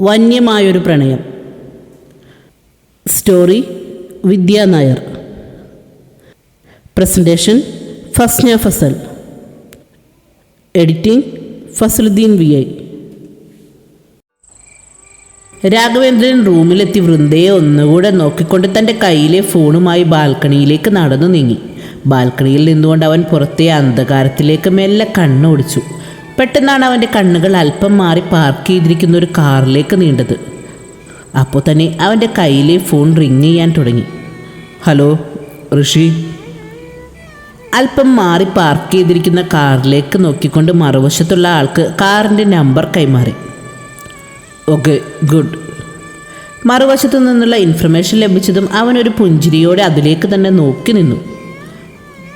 വന്യമായൊരു പ്രണയം. Story Vidya Nair. Presentation Fasna Fasal. Editing Fasaluddeen V I. Raghavendran റൂമിലെത്തി വൃന്ദയെ ഒന്നുകൂടെ നോക്കിക്കൊണ്ട് തന്റെ കയ്യിലെ ഫോണുമായി ബാൽക്കണിയിലേക്ക് നടന്നു നീങ്ങി. ബാൽക്കണിയിൽ നിന്നുകൊണ്ട് അവൻ പുറത്തെ അന്ധകാരത്തിലേക്ക് മെല്ലെ കണ്ണോടിച്ചു. പെട്ടെന്നാണ് അവന്റെ കണ്ണുകൾ അല്പം മാറി പാർക്ക് ചെയ്തിരിക്കുന്ന ഒരു കാറിലേക്ക് നീണ്ടത്. അപ്പോൾ തന്നെ അവന്റെ കയ്യിലെ ഫോൺ റിങ് ചെയ്യാൻ തുടങ്ങി. ഹലോ ഋഷി? അല്പം മാറി പാർക്ക് ചെയ്തിരിക്കുന്ന കാറിലേക്ക് നോക്കിക്കൊണ്ട് മറുവശത്തുള്ള ആൾക്ക് കാറിന്റെ നമ്പർ കൈമാറി. Okay good. മറുവശത്തു നിന്നുള്ള ഇൻഫർമേഷൻ ലഭിച്ചതും അവനൊരു പുഞ്ചിരിയോടെ അതിലേക്ക് തന്നെ നോക്കി നിന്നു.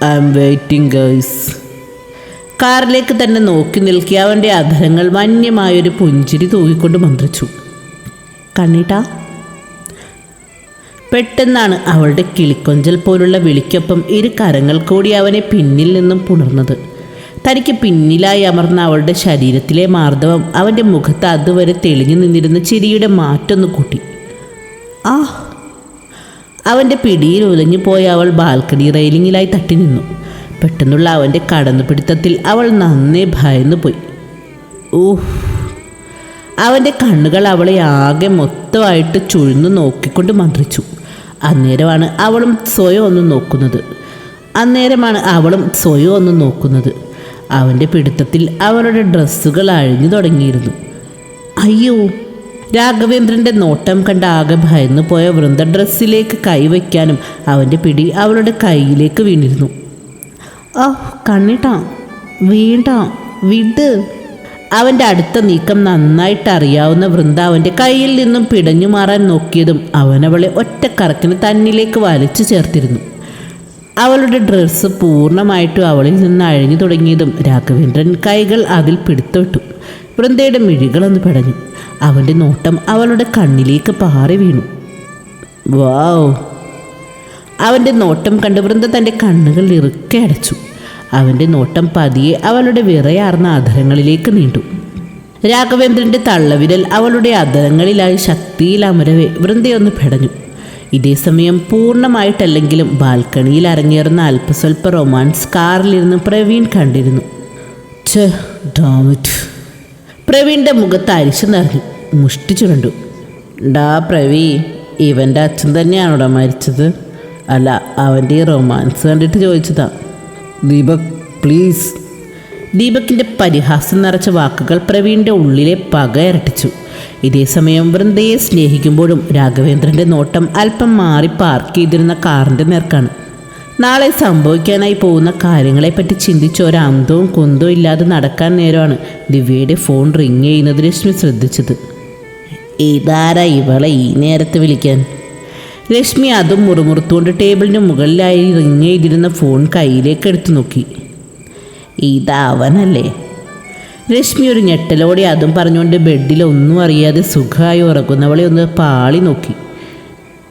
ഐ എം വെയിറ്റിംഗ് ഗേൾസ് കാറിലേക്ക് തന്നെ നോക്കി നിൽക്കി അവന്റെ അധരങ്ങൾ മാന്യമായൊരു പുഞ്ചിരി തൂകിക്കൊണ്ട് മന്ത്രിച്ചു. കണ്ണിട്ടാ പെട്ടെന്നാണ് അവളുടെ കിളിക്കൊഞ്ചൽ പോലുള്ള വിളിക്കൊപ്പം ഇരു കരങ്ങൾ കൂടി അവനെ പിന്നിൽ നിന്നും പുണർന്നത്. തനിക്ക് പിന്നിലായി അമർന്ന അവളുടെ ശരീരത്തിലെ മാർദ്ദവം അവന്റെ മുഖത്ത് അതുവരെ തെളിഞ്ഞു നിന്നിരുന്ന ചിരിയുടെ മാറ്റൊന്ന് കൂട്ടി. ആ അവന്റെ പിടിയിൽ ഒലഞ്ഞു പോയ അവൾ ബാൽക്കണി റെയിലിങ്ങിലായി തട്ടി നിന്നു. പെട്ടെന്നുള്ള അവന്റെ കടന്നുപിടുത്തത്തിൽ അവൾ നന്നേ ഭയന്നു പോയി. ഊഹ് അവന്റെ കണ്ണുകൾ അവളെ ആകെ മൊത്തമായിട്ട് ചുഴിഞ്ഞു നോക്കിക്കൊണ്ട് മന്ത്രിച്ചു. അന്നേരമാണ് അവളും സ്വയം ഒന്ന് നോക്കുന്നത്. അന്നേരമാണ് അവളും സ്വയം ഒന്ന് നോക്കുന്നത്. അവന്റെ പിടുത്തത്തിൽ അവളുടെ ഡ്രസ്സുകൾ അഴിഞ്ഞു തുടങ്ങിയിരുന്നു. അയ്യോ. രാഘവേന്ദ്രന്റെ നോട്ടം കണ്ട് ആകെ ഭയന്നു പോയ വൃന്ദ ഡ്രസ്സിലേക്ക് കൈവയ്ക്കാനും അവന്റെ പിടി അവളുടെ കയ്യിലേക്ക് വീണിരുന്നു. ആ കണ്ണിട്ടാ. വീണ്ട. വിട്. അവന്റെ അടുത്ത നീക്കം നന്നായിട്ട് അറിയാവുന്ന വൃന്ദ അവന്റെ കയ്യിൽ നിന്നും പിടഞ്ഞു മാറാൻ നോക്കിയതും അവനവളെ ഒറ്റക്കറക്കിന് തന്നിലേക്ക് വലിച്ചു ചേർത്തിരുന്നു. അവളുടെ ഡ്രസ്സ് പൂർണമായിട്ടും അവളിൽ നിന്ന് അഴിഞ്ഞു തുടങ്ങിയതും രാഘവേന്ദ്രൻ കൈകൾ അതിൽ പിടുത്തുവിട്ടു. വൃന്ദയുടെ മിഴികളൊന്ന് പിടഞ്ഞു. അവന്റെ നോട്ടം അവളുടെ കണ്ണിലേക്ക് പാറി വീണു. വാവ് അവന്റെ നോട്ടം കണ്ട് വൃന്ദ തന്റെ കണ്ണുകൾ ഇറുക്കെ അടച്ചു. അവന്റെ നോട്ടം പതിയെ അവളുടെ വിറയാർന്ന അധരങ്ങളിലേക്ക് നീണ്ടു. രാഘവേന്ദ്രന്റെ തള്ളവിരൽ അവളുടെ അധരങ്ങളിലായി ശക്തിയിൽ അമരവെ വൃന്ദയൊന്ന് പെടഞ്ഞു. ഇതേസമയം പൂർണമായിട്ടല്ലെങ്കിലും ബാൽക്കണിയിൽ അരങ്ങേറുന്ന അല്പസ്വല്പ റൊമാൻസ് കാറിലിരുന്ന് പ്രവീൺ കണ്ടിരുന്നു. പ്രവീണിന്റെ മുഖത്ത് അരിച്ചു നിറഞ്ഞു മുഷ്ടി ചുരണ്ടു. ഡാ പ്രവീ ഇവന്റെ അച്ഛൻ തന്നെയാണോടാ മരിച്ചത്? അല്ല അവന്റെ ഈ റൊമാൻസ് കണ്ടിട്ട് ചോദിച്ചതാ. ദീപക് പ്ലീസ് ദീപക്കിന്റെ പരിഹാസം നിറച്ച വാക്കുകൾ പ്രവീണിന്റെ ഉള്ളിലെ പക ഇരട്ടിച്ചു. ഇതേസമയം വൃന്ദയെ സ്നേഹിക്കുമ്പോഴും രാഘവേന്ദ്രന്റെ നോട്ടം അല്പം മാറി പാർക്ക് ചെയ്തിരുന്ന കാറിന്റെ നേർക്കാണ്. നാളെ സംഭവിക്കാനായി പോകുന്ന കാര്യങ്ങളെപ്പറ്റി ചിന്തിച്ച് ഒരന്തവും കുന്തവും ഇല്ലാതെ നടക്കാൻ നേരമാണ് ദിവ്യയുടെ ഫോൺ റിങ് ചെയ്യുന്നത് രശ്മി ശ്രദ്ധിച്ചത്. ഇതാരാ ഇവളെ ഈ നേരത്ത് വിളിക്കാൻ? രശ്മി അതും മുറുമുറുത്തുകൊണ്ട് ടേബിളിന് മുകളിലായി റിങ് ചെയ്തിരുന്ന ഫോൺ കയ്യിലേക്ക് എടുത്തു നോക്കി. ഇതവനല്ലേ രശ്മി ഒരു ഞെട്ടലോടെ അതും പറഞ്ഞുകൊണ്ട് ബെഡിൽ ഒന്നും അറിയാതെ സുഖമായി ഉറങ്ങുന്നവളെ ഒന്ന് പാളി നോക്കി.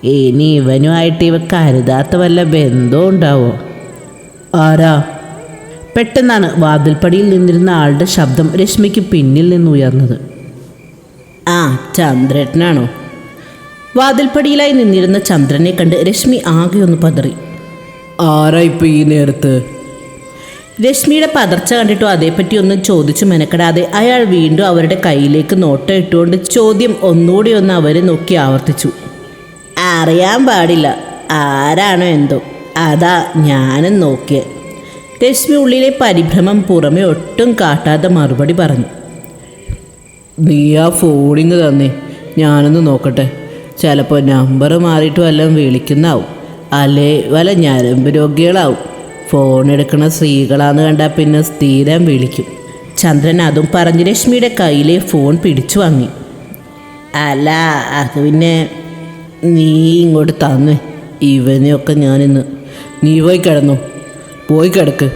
ഇനി ഇവനുമായിട്ട് ഇവ കരുതാത്ത വല്ല ബന്ധവും ഉണ്ടാവോ? ആരാ? പെട്ടെന്നാണ് വാതിൽപ്പടിയിൽ നിന്നിരുന്ന ആളുടെ ശബ്ദം രശ്മിക്ക് പിന്നിൽ നിന്ന് ഉയർന്നത്. ആ ചന്ദ്രേട്ടനാണോ? വാതിൽപ്പടിയിലായി നിന്നിരുന്ന ചന്ദ്രനെ കണ്ട് രശ്മി ആകെ ഒന്ന് പതറി. ആരാ ഇപ്പൊ ഈ നേരത്ത്? രശ്മിയുടെ പതർച്ച കണ്ടിട്ടും അതേപ്പറ്റി ഒന്നും ചോദിച്ചു മെനക്കെടാതെ അയാൾ വീണ്ടും അവരുടെ കയ്യിലേക്ക് നോട്ടം ഇട്ടുകൊണ്ട് ചോദ്യം ഒന്നുകൂടി ഒന്ന് അവരെ നോക്കി ആവർത്തിച്ചു. അറിയാൻ പാടില്ല. ആരാണോ എന്തോ. അതാ ഞാനും നോക്കിയേ. രശ്മി ഉള്ളിലെ പരിഭ്രമം പുറമെ ഒട്ടും കാട്ടാതെ മറുപടി പറഞ്ഞു. നീ ആ ഫോണിങ് തന്നെ. ഞാനൊന്ന് നോക്കട്ടെ. ചിലപ്പോൾ നമ്പർ മാറിയിട്ട് വല്ലതും വിളിക്കുന്നാവും. അല്ലേ വല്ല ഞരമ്പ് രോഗികളാവും. ഫോൺ എടുക്കുന്ന സ്ത്രീകളാന്ന് കണ്ടാൽ പിന്നെ സ്ഥിരം വിളിക്കും. ചന്ദ്രൻ അതും പറഞ്ഞ് രശ്മിയുടെ കയ്യിലെ ഫോൺ പിടിച്ചു വാങ്ങി. അല്ല അത് പിന്നെ നീ ഇങ്ങോട്ട് തന്ന്. ഇവനെയൊക്കെ ഞാനിന്ന് നീ പോയി കിടന്നു. പോയി കിടക്ക്.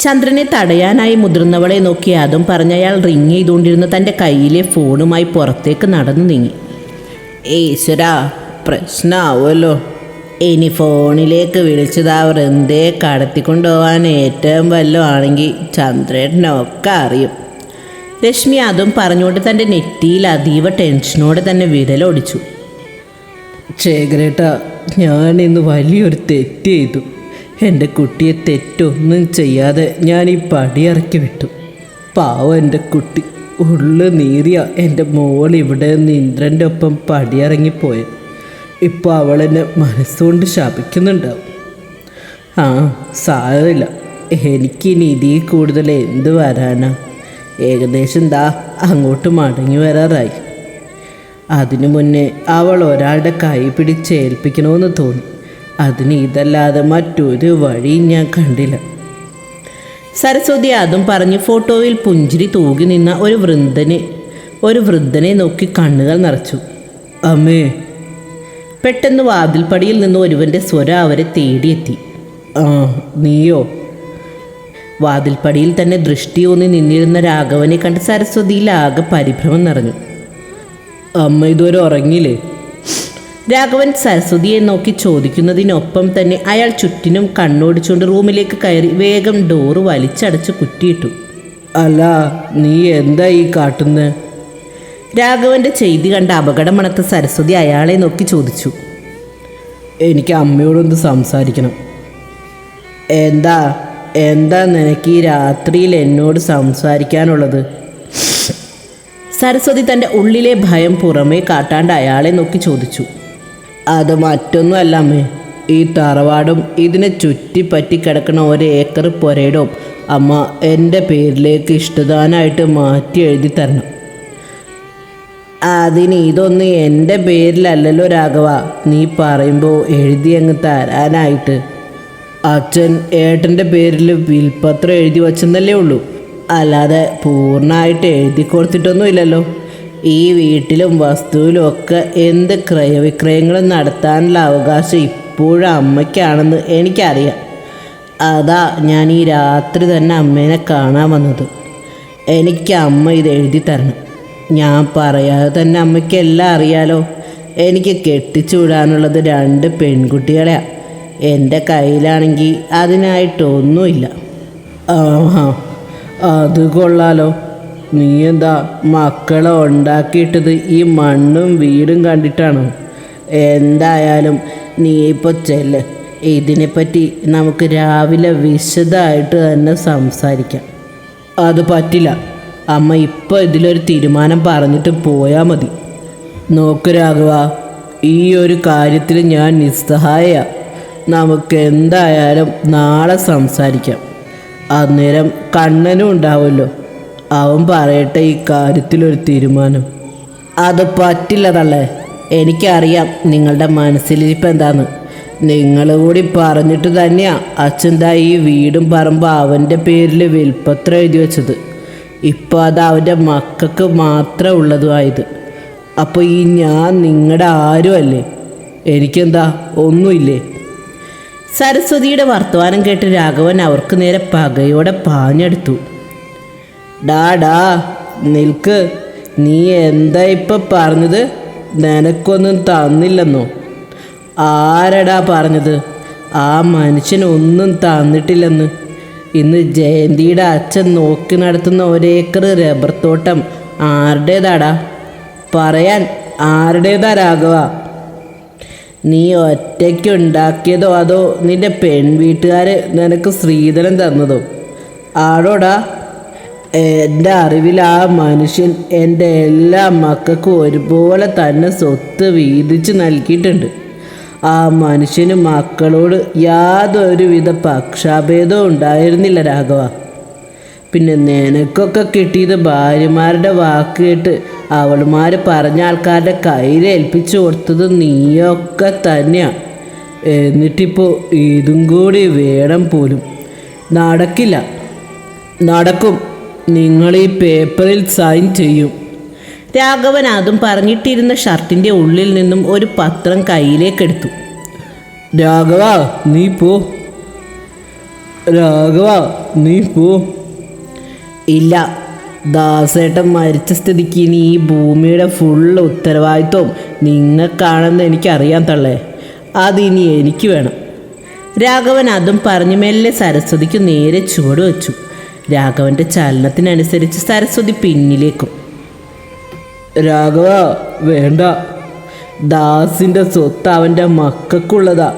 ചന്ദ്രനെ തടയാനായി മുതിർന്നവളെ നോക്കി അതും പറഞ്ഞയാൾ റിങ് ചെയ്തുകൊണ്ടിരുന്ന തന്റെ കയ്യിലെ ഫോണുമായി പുറത്തേക്ക് നടന്നു നീങ്ങി. ഈശ്വരാ പ്രശ്നമാവുമല്ലോ ഇനി ഫോണിലേക്ക് വിളിച്ചതാ രശ്മി അതും പറഞ്ഞുകൊണ്ട് തന്റെ നെറ്റിയിൽ അതീവ ടെൻഷനോടെ തന്നെ വിരലൊടിച്ചു ശേഖരേട്ട ഞാൻ ഇന്ന് വലിയൊരു തെറ്റ് ചെയ്തു. എന്റെ കുട്ടിയെ തെറ്റൊന്നും ചെയ്യാതെ ഞാൻ ഈ പടിയിറക്കി വിട്ടു. പാവം എന്റെ കുട്ടി. ഉള്ളു നീറിയ എന്റെ മോൾ ഇവിടെ നിന്ന് ഇന്ദ്രന്റെ ഒപ്പം പടിയിറങ്ങിപ്പോയത് ഇപ്പോൾ അവളെന്നെ മനസ്സുകൊണ്ട് ശപിക്കുന്നുണ്ടാവും ആ സാരമില്ല. എനിക്കിനി ഇതിൽ കൂടുതൽ എന്ത് വരാനാ? ഏകദേശം ദാ അങ്ങോട്ട് മടങ്ങി വരാറായി. അതിനു മുന്നേ അവൾ ഒരാളുടെ കൈ പിടിച്ചേൽപ്പിക്കണമെന്ന് തോന്നി. അതിന് ഇതല്ലാതെ മറ്റൊരു വഴിയും ഞാൻ കണ്ടില്ല. സരസ്വതി അതും പറഞ്ഞ് ഫോട്ടോയിൽ പുഞ്ചിരി തൂകി നിന്ന ഒരു വൃന്ദനെ ഒരു വൃദ്ധനെ നോക്കി കണ്ണുകൾ നിറച്ചു. അമ്മേ. പെട്ടെന്ന് വാതിൽപ്പടിയിൽ നിന്ന് ഒരുവന്റെ സ്വരം അവരെ തേടിയെത്തി. ആ നീയോ? വാതിൽപ്പടിയിൽ തന്നെ ദൃഷ്ടി ഊന്നി നിന്നിരുന്ന രാഘവനെ കണ്ട് സരസ്വതിയിൽ ആകെ പരിഭ്രമം നിറഞ്ഞു. അമ്മ ഇതുവരെ ഉറങ്ങിയില്ലേ? രാഘവൻ സരസ്വതിയെ നോക്കി ചോദിക്കുന്നതിനൊപ്പം തന്നെ അയാൾ ചുറ്റിനും കണ്ണോടിച്ചുകൊണ്ട് റൂമിലേക്ക് കയറി വേഗം ഡോറ് വലിച്ചടച്ച് കുറ്റിയിട്ടു. അല്ല നീ എന്താ ഈ കാട്ടുന്നത് രാഘവന്റെ ചെയ്തി കണ്ട അപകടമണത്ത സരസ്വതി അയാളെ നോക്കി ചോദിച്ചു. എനിക്ക് അമ്മയോടൊന്ന് സംസാരിക്കണം. എന്താ എന്താ നിനക്ക് ഈ രാത്രിയിൽ എന്നോട് സംസാരിക്കാനുള്ളത്? സരസ്വതി തന്റെ ഉള്ളിലെ ഭയം പുറമേ കാട്ടാണ്ട് അയാളെ നോക്കി ചോദിച്ചു. അത് മറ്റൊന്നുമല്ല അമ്മേ. ഈ തറവാടും ഇതിനെ ചുറ്റിപ്പറ്റി കിടക്കുന്ന ഒരു ഏക്കർ പുരയിടവും അമ്മ എന്റെ പേരിലേക്ക് ഇഷ്ടദാനായിട്ട് മാറ്റി എഴുതി തരണം. അതിന് ഇതൊന്നും എന്റെ പേരിലല്ലല്ലോ രാഘവ. നീ പറയുമ്പോൾ എഴുതി അങ്ങ് തരാനായിട്ട്. അച്ഛൻ ഏട്ടന്റെ പേരിൽ വിൽപ്പത്രം എഴുതി വച്ചെന്നല്ലേ ഉള്ളൂ. അല്ലാതെ പൂർണമായിട്ട് എഴുതി കൊടുത്തിട്ടൊന്നും ഇല്ലല്ലോ ഈ വീട്ടിലും വസ്തുവിലും ഒക്കെ എന്ത് ക്രയവിക്രയങ്ങളും നടത്താനുള്ള അവകാശം ഇപ്പോഴും അമ്മയ്ക്കാണെന്ന് എനിക്കറിയാം. അതാ ഞാൻ ഈ രാത്രി തന്നെ അമ്മേനെ കാണാൻ വന്നത്. എനിക്ക് അമ്മ ഇത് എഴുതി തരണം. ഞാൻ പറയാതെ തന്നെ അമ്മയ്ക്ക് എല്ലാം അറിയാലോ. എനിക്ക് കെട്ടിച്ചു വിടാനുള്ളത് രണ്ട് പെൺകുട്ടികളെയാണ് എന്റെ കയ്യിലാണെങ്കിൽ അതിനായിട്ടൊന്നുമില്ല. ആ അത് കൊള്ളാലോ. നീ എന്താ മക്കളെ ഉണ്ടാക്കിയിട്ടത് ഈ മണ്ണും വീടും കണ്ടിട്ടാണ്? എന്തായാലും നീ ഇപ്പോൾ ചെല്ല്. ഇതിനെപ്പറ്റി നമുക്ക് രാവിലെ വിശദമായിട്ട് തന്നെ സംസാരിക്കാം. അത് പറ്റില്ല. അമ്മ ഇപ്പോൾ ഇതിലൊരു തീരുമാനം പറഞ്ഞിട്ട് പോയാൽ മതി. നോക്ക് രാഘവ ഈ ഒരു കാര്യത്തിൽ ഞാൻ നിസ്സഹായ നമുക്ക് എന്തായാലും നാളെ സംസാരിക്കാം. അന്നേരം കണ്ണനും ഉണ്ടാവുമല്ലോ. അവൻ പറയട്ടെ ഈ കാര്യത്തിലൊരു തീരുമാനം. അത് പറ്റില്ല തള്ളേ എനിക്കറിയാം നിങ്ങളുടെ മനസ്സിലിരിപ്പ് എന്താന്ന്. നിങ്ങൾ കൂടി പറഞ്ഞിട്ട് തന്നെയാ അച്ഛൻദാ ഈ വീടും പറമ്പ് അവന്റെ പേരിൽ വിൽപ്പത്രം എഴുതി വെച്ചത്. ഇപ്പോൾ അത് അവന്റെ മക്കൾക്ക് മാത്രമേ ഉള്ളതുമായത് അപ്പോൾ ഈ ഞാൻ നിങ്ങളുടെ ആരുമല്ലേ? എനിക്കെന്താ? ഒന്നുമില്ലേ? സരസ്വതിയുടെ വർത്തമാനം കേട്ട് രാഘവൻ അവർക്ക് നേരെ പകയോടെ പാഞ്ഞെടുത്തു. ഡാ ഡാ നിൽക്ക്. നീ എന്താ ഇപ്പം പറഞ്ഞത്? നിനക്കൊന്നും തന്നില്ലെന്നോ? ആരടാ പറഞ്ഞത്? ആ മനുഷ്യൻ ഒന്നും തന്നിട്ടില്ലെന്ന്. ഇന്ന് ജയന്തിയുടെ അച്ഛൻ നോക്കി നടത്തുന്ന ഒരേക്കർ റബ്ബർ തോട്ടം ആരുടേതാടാ? പറയാൻ ആരുടേതാ രാഘവ? നീ ഒറ്റയ്ക്ക് ഉണ്ടാക്കിയതോ അതോ നിന്റെ പെൺവീട്ടുകാർ നിനക്ക് സ്ത്രീധനം തന്നതോ? ആടോടാ എന്റെ അറിവിൽ ആ മനുഷ്യൻ എന്റെ എല്ലാ മക്കൾക്കും ഒരുപോലെ തന്നെ സ്വത്ത് വീതിച്ച് നൽകിയിട്ടുണ്ട്. ആ മനുഷ്യന് മക്കളോട് യാതൊരുവിധ പക്ഷാഭേദവും ഉണ്ടായിരുന്നില്ല രാഘവ. പിന്നെ നിനക്കൊക്കെ കിട്ടിയത് ഭാര്യമാരുടെ വാക്ക് കേട്ട് അവളുമാർ പറഞ്ഞ ആൾക്കാരുടെ കയ്യിൽ ഏൽപ്പിച്ചു കൊടുത്തത് നീയൊക്കെ തന്നെയാ. എന്നിട്ടിപ്പോൾ ഇതും കൂടി വേണം പോലും. നടക്കില്ല. നടക്കും. നിങ്ങൾ ഈ പേപ്പറിൽ സൈൻ ചെയ്യും. രാഘവൻ അതും പറഞ്ഞിട്ടിരുന്ന ഷർട്ടിന്റെ ഉള്ളിൽ നിന്നും ഒരു പത്രം കയ്യിലേക്കെടുത്തു രാഘവ നീ പോ. രാഘവ നീ പോ. ഇല്ല ദാസേട്ടൻ മരിച്ച സ്ഥിതിക്ക് ഇനി ഈ ഭൂമിയുടെ ഫുള്ള് ഉത്തരവാദിത്വം നിങ്ങൾക്കാണെന്ന് എനിക്കറിയാൻ തള്ളേ. അതിനി എനിക്ക് വേണം. രാഘവൻ അതും പറഞ്ഞു മെല്ലെ സരസ്വതിക്ക് നേരെ ചുവട് വെച്ചു. രാഘവന്റെ ചലനത്തിനനുസരിച്ച് സരസ്വതി പിന്നിലേക്കും. രാഘവ വേണ്ട. ദാസിന്റെ സ്വത്ത് അവന്റെ മക്കൾക്കുള്ളതാ.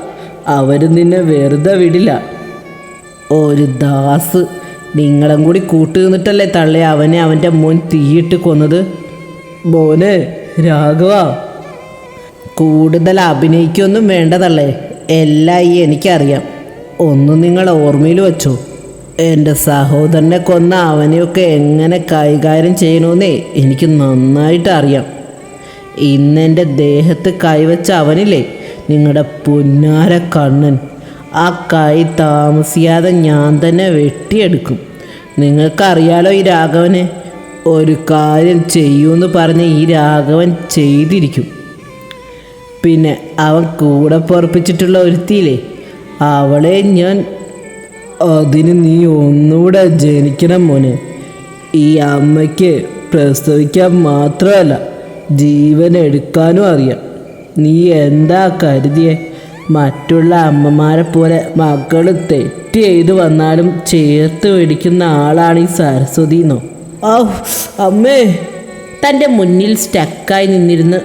അവർ നിന്നെ വെറുതെ വിടില്ല. ഒരു ദാസ് നിങ്ങളും കൂടി കൂട്ടു നിന്നിട്ടല്ലേ തള്ളേ അവനെ അവന്റെ മോൻ തീയിട്ട് കൊന്നത്? മോനെ രാഘവ. കൂടുതൽ അഭിനയിക്കൊന്നും വേണ്ടതല്ലേ എല്ലാം ഈ എനിക്കറിയാം. ഒന്ന് നിങ്ങൾ ഓർമ്മയിൽ വെച്ചോ. എന്റെ സഹോദരനെ കൊന്ന അവനെയൊക്കെ എങ്ങനെ കൈകാര്യം ചെയ്യണമെന്നേ എനിക്ക് നന്നായിട്ട് അറിയാം. ഇന്ന് എന്റെ ദേഹത്ത് കൈവച്ച അവനില്ലേ? നിങ്ങളുടെ പുന്നാര കണ്ണൻ. ആ കൈ താമസിയാതെ ഞാൻ തന്നെ വെട്ടിയെടുക്കും. നിങ്ങൾക്കറിയാലോ ഈ രാഘവനെ? ഒരു കാര്യം ചെയ്യൂന്ന് പറഞ്ഞ് ഈ രാഘവൻ ചെയ്തിരിക്കും. പിന്നെ അവൻ കൂടെ പൊറപ്പിച്ചിട്ടുള്ള ഒരുത്തിയില്ലേ? അവളെ ഞാൻ അതിന് നീ ഒന്നുകൂടെ ജനിക്കണം മോനെ. ഈ അമ്മയ്ക്ക് പ്രസവിക്കാൻ മാത്രമല്ല ജീവൻ എടുക്കാനും അറിയാം. നീ എന്താ കരുതിയെ? മറ്റുള്ള അമ്മമാരെ പോലെ മക്കൾ തെറ്റ് ചെയ്തു വന്നാലും ചേർത്ത് പിടിക്കുന്ന ആളാണ് ഈ സരസ്വതി എന്നോ. ഔ അമ്മേ. തന്റെ മുന്നിൽ സ്റ്റക്കായി നിന്നിരുന്ന്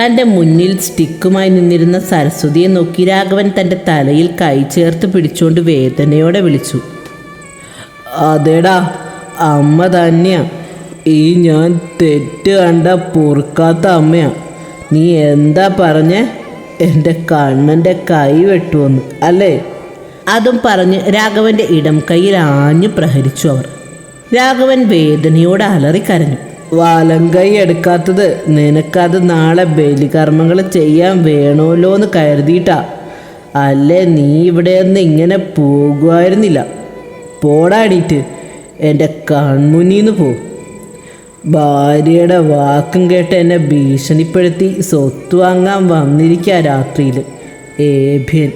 തന്റെ മുന്നിൽ സ്റ്റിക്കുമായി നിന്നിരുന്ന സരസ്വതിയെ നോക്കി രാഘവൻ തന്റെ തലയിൽ കൈ ചേർത്ത് പിടിച്ചുകൊണ്ട് വേദനയോടെ വിളിച്ചു. അതേടാ അമ്മ തന്നെയാ. ഈ ഞാൻ തെറ്റ് കണ്ട പൊറുക്കാത്ത അമ്മയാ. നീ എന്താ പറഞ്ഞേ? എന്റെ കണ്ണന്റെ കൈ വെട്ടുവന്ന് അല്ലേ? അതും പറഞ്ഞ് രാഘവന്റെ ഇടം കൈയിൽ ആഞ്ഞു പ്രഹരിച്ചു അവർ. രാഘവൻ വേദനയോടെ അലറിക്കരഞ്ഞു. വലം കൈ എടുക്കാത്തത് നിനക്കത് നാളെ ബലികർമ്മങ്ങൾ ചെയ്യാൻ വേണമല്ലോ എന്ന് കരുതിയിട്ടാ. അല്ലേ നീ ഇവിടെ നിന്ന് ഇങ്ങനെ പോകുമായിരുന്നില്ല പോടാടിയിട്ട് എന്റെ കൺമുന്നിന്ന് പോ. ഭാര്യയുടെ വാക്കും കേട്ട് എന്നെ ഭീഷണിപ്പെടുത്തി സ്വത്ത് വാങ്ങാൻ വന്നിരിക്കുക രാത്രിയിൽ ഏഭ്യൻ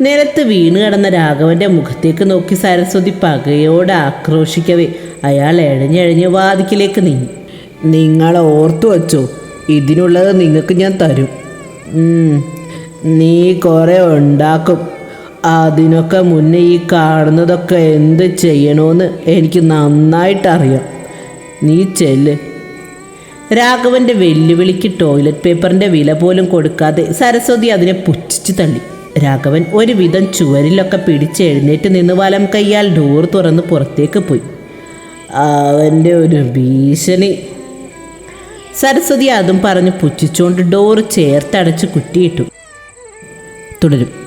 നിലത്ത് വീണ് കിടന്ന രാഘവന്റെ മുഖത്തേക്ക് നോക്കി സരസ്വതി പകയോട് ആക്രോശിക്കവേ. അയാൾ എഴഞ്ഞെഴഞ്ഞ് വാതിക്കിലേക്ക് നീങ്ങി. നിങ്ങൾ ഓർത്തു വച്ചോ ഇതിനുള്ളത് നിങ്ങൾക്ക് ഞാൻ തരും. നീ കുറേ ഉണ്ടാക്കും. അതിനൊക്കെ മുന്നേ ഈ കാണുന്നതൊക്കെ എന്ത് ചെയ്യണമെന്ന് എനിക്ക് നന്നായിട്ടറിയാം. നീ ചെല്ല്. രാഘവന്റെ വെല്ലുവിളിക്ക് ടോയ്ലറ്റ് പേപ്പറിന്റെ വില പോലും കൊടുക്കാതെ സരസ്വതി അതിനെ പുച്ഛിച്ച് തള്ളി. രാഘവൻ ഒരുവിധം ചുവരിലൊക്കെ പിടിച്ചെഴുന്നേറ്റ് നിന്ന് വലം കൈയാൽ ഡോർ തുറന്ന് പുറത്തേക്ക് പോയി. അവന്റെ ഒരു ഭീഷണി. സരസ്വതി അതും പറഞ്ഞ് പുച്ഛിച്ചുകൊണ്ട് ഡോർ ചേർത്തടച്ച് കുറ്റിയിട്ടു തുടരും.